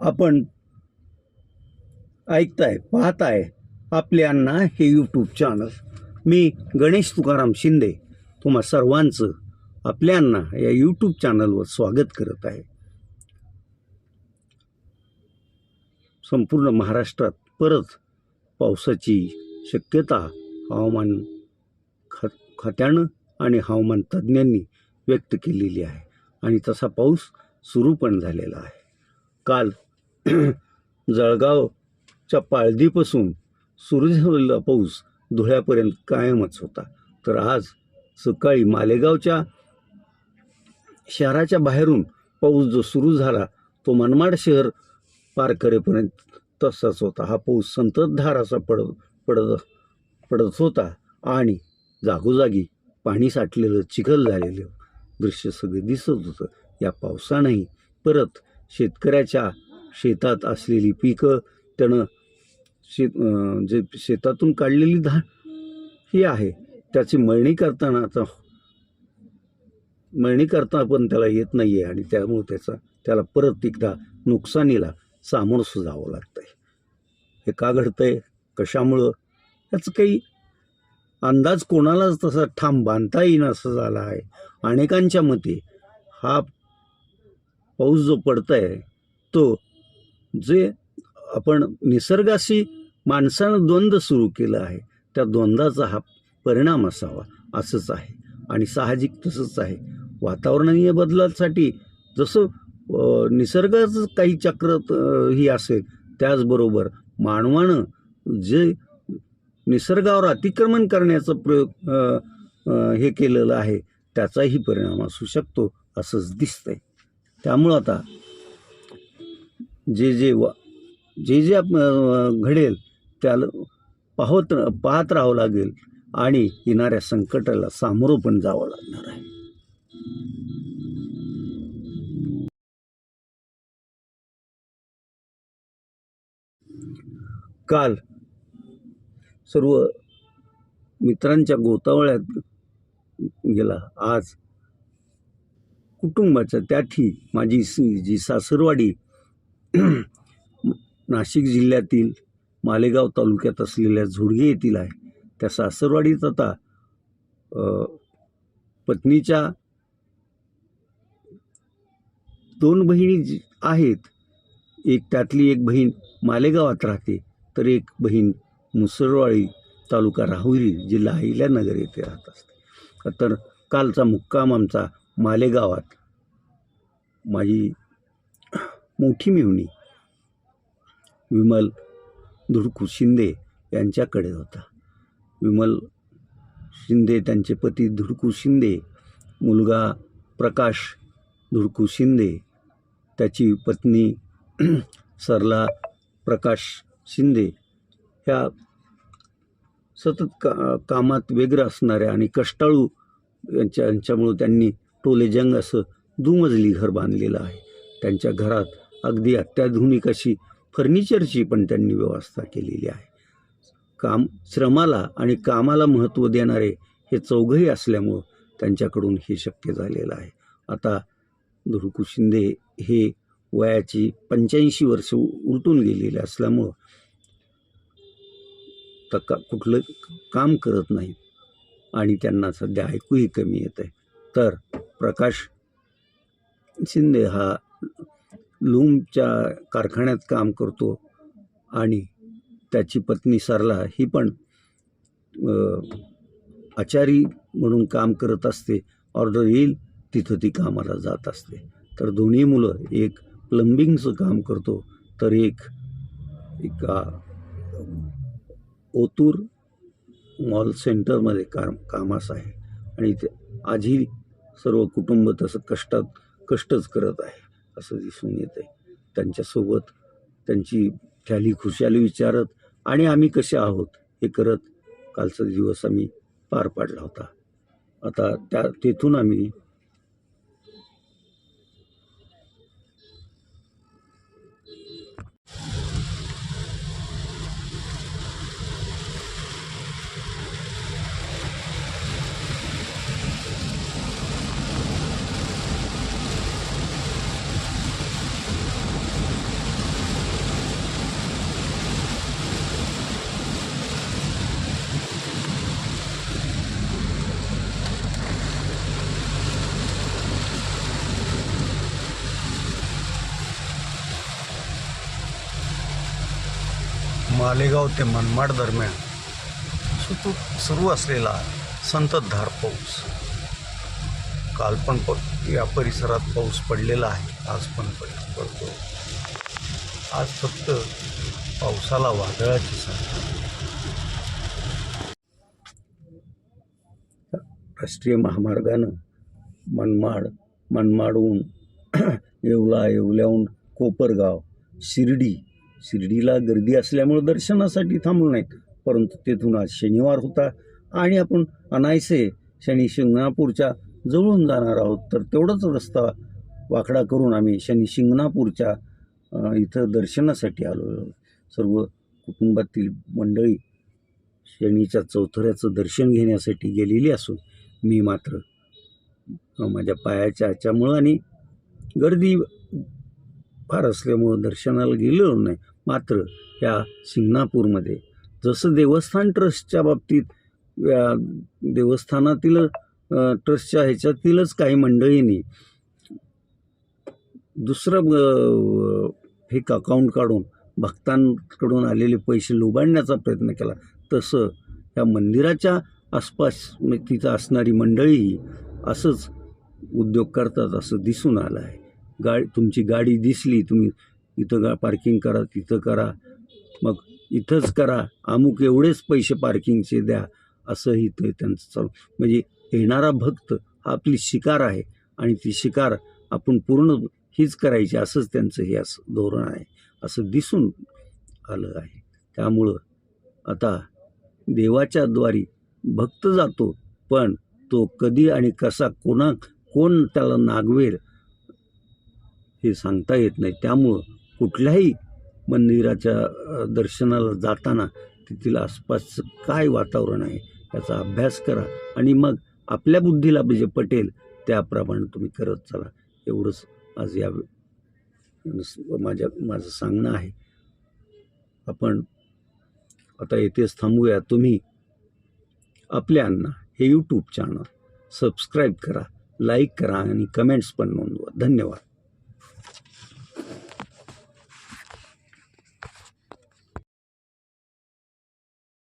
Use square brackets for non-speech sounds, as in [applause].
आपण ऐकताय पाहताय आपले अण्णा हे यूट्यूब चॅनल मी गणेश तुकाराम शिंदे तुम्हा सर्वांचं आपल्या या यूट्यूब चॅनलवर स्वागत करत आहे. संपूर्ण महाराष्ट्रात परत पावसाची शक्यता हवामान ख खात्यानं आणि हवामान तज्ज्ञांनी व्यक्त केलेली आहे. आणि तसा पाऊस सुरू पण झालेला आहे. काल [clears throat] जळगावच्या पाळदीपासून सुरू झालेला पाऊस धुळ्यापर्यंत कायमच होता. तर आज सकाळी मालेगावच्या शहराच्या बाहेरून पाऊस जो सुरू झाला तो मनमाड शहर पार करेपर्यंत तसाच होता. हा पाऊस संततधार असा पडत पडत पडत होता आणि जागोजागी पाणी साठलेलं चिखल झालेलं दृश्य सगळं दिसत होतं. या पावसानंही परत शेतकऱ्याच्या शेतात असलेली पिकं त्यानं शेत जे शेतातून काढलेली धान ही आहे. त्याची मळणी करताना आता मळणी करता पण त्याला येत नाही आहे आणि त्यामुळे त्याचा त्याला परत एकदा नुकसानीला सामोरं सुजावं लागतं आहे हे का घडतं आहे कशामुळं? याचं काही अंदाज कोणालाच तसा ठाम बांधता येईन असं झालं आहे. अनेकांच्या मते हा पाऊस जो पडतोय तो जे आपण निसर्गाशी माणसानं द्वंद्व सुरू केलं आहे त्या द्वंद्वाचा हा परिणाम असावा असंच आहे. आणि साहजिक तसंच आहे. वातावरणीय बदलासाठी जसं निसर्गाचं काही चक्र ही असेल त्याचबरोबर मानवानं जे निसर्गावर अतिक्रमण करण्याचा प्रयोग हे केलेलं आहे त्याचाही परिणाम असू शकतो असंच दिसतंय. त्यामुळं आता जे जे वा जे जे आप- घडेल त्याला पाहत पाहत राहावं लागेल आणि येणाऱ्या संकटाला सामोरं पण जावं लागणार आहे. काल सर्व मित्रांच्या गोतावळ्यात गेला. आज कुटुंबाच्या त्याठी माझी जी सासरवाडी [clears throat] नाशिक जिल्ह्यातील मालेगाव तालुक्यात असलेल्या झुडगे येथील आहे. त्या सासरवाडीत आता पत्नीच्या दोन बहिणी जी आहेत. एक त्यातली एक बहीण मालेगावात राहते तर एक बहीण मुसळवाडी तालुका राहुरी जिल्हा अहिल्यानगर येथे राहत असते. तर कालचा मुक्काम आमचा मालेगावात. माझी मोठी मिळवणी विमल धुडकू शिंदे यांच्याकडे होता. विमल शिंदे त्यांचे पती धुडकू शिंदे मुलगा प्रकाश धुडकू शिंदे त्याची पत्नी [clears throat] सरला प्रकाश शिंदे ह्या सतत का कामात वेगळं असणाऱ्या आणि कष्टाळू यांच्या यांच्यामुळं त्यांनी टोलेजंग असं दुमजली घर बांधलेलं आहे. त्यांच्या घरात अगदी अत्याधुनिक अशी फर्निचरची पण त्यांनी व्यवस्था केलेली आहे. काम श्रमाला आणि कामाला महत्त्व देणारे हे चौघही असल्यामुळं त्यांच्याकडून हे शक्य झालेलं आहे. आता धुडकू शिंदे हे वयाची पंच्याऐंशी वर्ष उलटून गेलेले असल्यामुळं तर का कुठलं काम करत नाही आणि त्यांना सध्या ऐकूही कमी येत आहे तर प्रकाश शिंदे हा लूमच्या कारखान्यात काम करतो आणि त्याची पत्नी सरला ही पण आचारी म्हणून काम करत असते. ऑर्डर येईल तिथं ती कामाला जात असते. तर दोन्ही मुलं एक प्लंबिंगचं काम करतो तर एक एका ओतूर मॉल सेंटरमध्ये काम कामास आहे. आणि ते आजही सर्व कुटुंब तसं कष्टात कष्टच करत आहे. असं दिसून येत आहे त्यांच्यासोबत त्यांची ख्याली खुशाली विचारत आणि आम्ही कसे आहोत हे करत कालचा दिवस आम्ही पार पाडला होता. आता त्या तेथून आम्ही मालेगाव ते मनमाड दरम्यान सुरू सुरू असलेला संततधार पाऊस. काल पण प या परिसरात पाऊस पडलेला आहे. आज पण पडतो आज फक्त पावसाला वादळाची संख्या. राष्ट्रीय महामार्गानं मनमाड मनमाडहून [clears throat] येवला येवल्याहून कोपरगाव शिर्डी शिर्डीला गर्दी असल्यामुळं दर्शनासाठी थांबलो नाहीत. परंतु तेथून आज शनिवार होता आणि आपण अनायसे शनी शिंगणापूरच्या जवळून जाणार आहोत. तर तेवढाच रस्ता वाकडा करून आम्ही शनी शिंगणापूरच्या इथं दर्शनासाठी आलो. सर्व कुटुंबातील मंडळी शनीच्या चौथऱ्याचं दर्शन घेण्यासाठी गेलेली असून मी मात्र माझ्या पायाच्या याच्यामुळं आणि गर्दी फार असल्यामुळं दर्शनाला गेलेलो नाही. मात्र या सिंगणापूरमध्ये जसं देवस्थान ट्रस्टच्या बाबतीत या देवस्थानातील ट्रस्टच्या ह्याच्यातीलच काही मंडळींनी दुसरं अ, फेक अकाउंट काढून भक्तांकडून आलेले पैसे लुबाडण्याचा प्रयत्न केला. तसं या मंदिराच्या आसपास म्हणजे तिथं असणारी मंडळीही असंच उद्योग करतात असं दिसून आलं आहे. गाडी तुमची गाडी दिसली तुम्ही इथं गा पार्किंग करा तिथं करा. मग इथंच करा. अमुक एवढेच पैसे पार्किंगचे द्या असंही ते त्यांचं चालू. म्हणजे येणारा भक्त हा आपली शिकार आहे आणि ती शिकार आपण पूर्ण हीच करायची असंच त्यांचं हे असं धोरण आहे असं दिसून आलं आहे. त्यामुळं आता देवाच्या द्वारी भक्त जातो पण तो कधी आणि कसा कोणा कोण त्याला नागवेल हे सांगता येत नाही. त्यामुळं कुठल्याही मंदिराच्या दर्शनाला जाताना तेथील आसपासचं काय वातावरण आहे याचा अभ्यास करा आणि मग आपल्या बुद्धीला जे पटेल त्याप्रमाणे तुम्ही करत चला. एवढंच आज या माझ्या माझं सांगणं आहे. आपण आता येथेच थांबूया. तुम्ही आपल्यांना हे यूट्यूब चॅनल सबस्क्राईब करा लाईक करा आणि कमेंट्स पण नोंदवा. धन्यवाद.